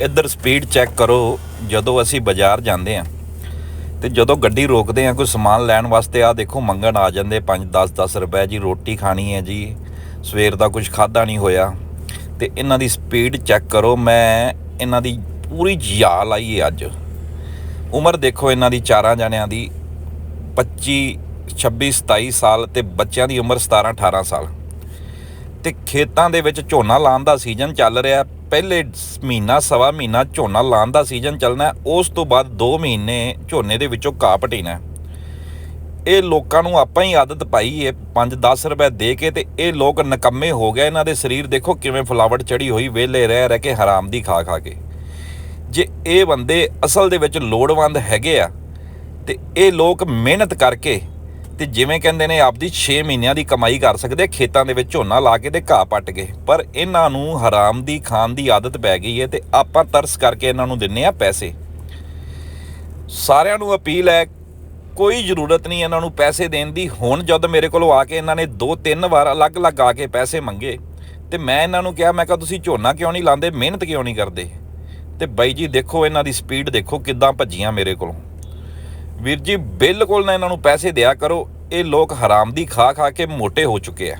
ਇੱਧਰ speed check ਕਰੋ, ਜਦੋਂ ਅਸੀਂ ਬਾਜ਼ਾਰ ਜਾਂਦੇ ਆ ਤੇ ਜਦੋਂ ਗੱਡੀ ਰੋਕਦੇ ਆ ਕੋਈ ਸਮਾਨ ਲੈਣ ਵਾਸਤੇ ਆ ਦੇਖੋ ਮੰਗਣ ਆ ਜਾਂਦੇ 5 10 10 ਰੁਪਏ ਜੀ, ਰੋਟੀ ਖਾਣੀ ਹੈ ਜੀ, ਸਵੇਰ ਦਾ ਕੁਝ ਖਾਦਾ ਨਹੀਂ ਹੋਇਆ। ਤੇ ਇਹਨਾਂ ਦੀ ਸਪੀਡ ਚੈੱਕ ਕਰੋ, ਮੈਂ ਇਹਨਾਂ ਦੀ ਪੂਰੀ ਜਿਆ ਆਈ ਹੈ ਅੱਜ। ਉਮਰ ਦੇਖੋ ਇਹਨਾਂ ਦੀ ਚਾਰਾਂ ਜਣਿਆਂ ਦੀ 25 26 27 ਸਾਲ ਤੇ ਬੱਚਿਆਂ ਦੀ ਉਮਰ 17 18 ਸਾਲ। ਤੇ ਖੇਤਾਂ ਦੇ ਵਿੱਚ ਝੋਨਾ ਲਾਉਣ ਦਾ ਸੀਜ਼ਨ ਚੱਲ ਰਿਹਾ ਪਹਿਲੇ ਮਹੀਨਾ, ਸਵਾ ਮਹੀਨਾ ਝੋਨਾ ਲਾਉਣ ਦਾ ਸੀਜ਼ਨ ਚੱਲਣਾ ਉਸ ਤੋਂ ਬਾਅਦ 2 ਮਹੀਨੇ ਝੋਨੇ ਦੇ ਵਿੱਚੋਂ ਘਾਹ ਪਟੀਨਾ ਇਹ ਲੋਕਾਂ ਨੂੰ ਆਪਾਂ ਹੀ ਆਦਤ ਪਾਈ ਹੈ 5-10 ਰੁਪਏ ਦੇ ਕੇ ਤੇ ਇਹ ਲੋਕ ਨਕੰਮੇ ਹੋ ਗਏ, ਇਹਨਾਂ ਦੇ ਸਰੀਰ ਦੇਖੋ ਕਿਵੇਂ ਫਲਾਵਟ ਚੜੀ ਹੋਈ, ਵਿਹਲੇ ਰਹਿ ਰਹਿ ਕੇ ਹਰਾਮ ਦੀ ਖਾ ਖਾ ਕੇ। ਜੇ ਇਹ ਬੰਦੇ ਅਸਲ ਦੇ ਵਿੱਚ ਲੋੜਵੰਦ ਹੈਗੇ ਆ ਤੇ ਇਹ ਲੋਕ ਮਿਹਨਤ ਕਰਕੇ ਤੇ ਜਿਵੇਂ ਕਹਿੰਦੇ ਨੇ, ਆਪਦੀ 6 ਮਹੀਨਿਆਂ ਦੀ ਕਮਾਈ ਕਰ ਸਕਦੇ ਖੇਤਾਂ ਦੇ ਵਿੱਚ ਝੋਨਾ ਲਾ ਕੇ ਤੇ ਘਾਹ ਪੱਟ ਕੇ। ਪਰ ਇਹਨਾਂ ਨੂੰ ਹਰਾਮ ਦੀ ਖਾਣ ਦੀ ਆਦਤ ਪੈ ਗਈ ਹੈ ਤੇ ਆਪਾਂ ਤਰਸ ਕਰਕੇ ਇਹਨਾਂ ਨੂੰ ਦਿੰਨੇ ਆ ਪੈਸੇ। ਸਾਰਿਆਂ ਨੂੰ ਅਪੀਲ ਹੈ, ਕੋਈ ਜ਼ਰੂਰਤ ਨਹੀਂ ਇਹਨਾਂ ਨੂੰ ਪੈਸੇ ਦੇਣ ਦੀ। ਹੁਣ ਜਦ ਮੇਰੇ ਕੋਲੋਂ ਆ ਕੇ ਇਹਨਾਂ ਨੇ ਦੋ ਤਿੰਨ ਵਾਰ ਅਲੱਗ-ਅਲੱਗ ਆ ਕੇ ਪੈਸੇ ਮੰਗੇ, ਤੇ ਮੈਂ ਇਹਨਾਂ ਨੂੰ ਕਿਹਾ, ਮੈਂ ਕਿਹਾ, ਤੁਸੀਂ ਝੋਨਾ ਕਿਉਂ ਨਹੀਂ ਲਾਉਂਦੇ? ਮਿਹਨਤ ਕਿਉਂ ਨਹੀਂ ਕਰਦੇ? ਤੇ ਬਾਈ ਜੀ, ਦੇਖੋ ਇਹਨਾਂ ਦੀ ਸਪੀਡ, ਦੇਖੋ ਕਿੱਦਾਂ ਭੱਜੀਆਂ ਮੇਰੇ ਕੋਲੋਂ। ਵੀਰ ਜੀ, ਬਿਲਕੁਲ ਨਾ ਇਹਨਾਂ ਨੂੰ ਪੈਸੇ ਦਿਆ ਕਰੋ। ਇਹ ਲੋਕ ਹਰਾਮ ਦੀ ਖਾ ਖਾ ਕੇ ਮੋਟੇ ਹੋ ਚੁੱਕੇ ਆ।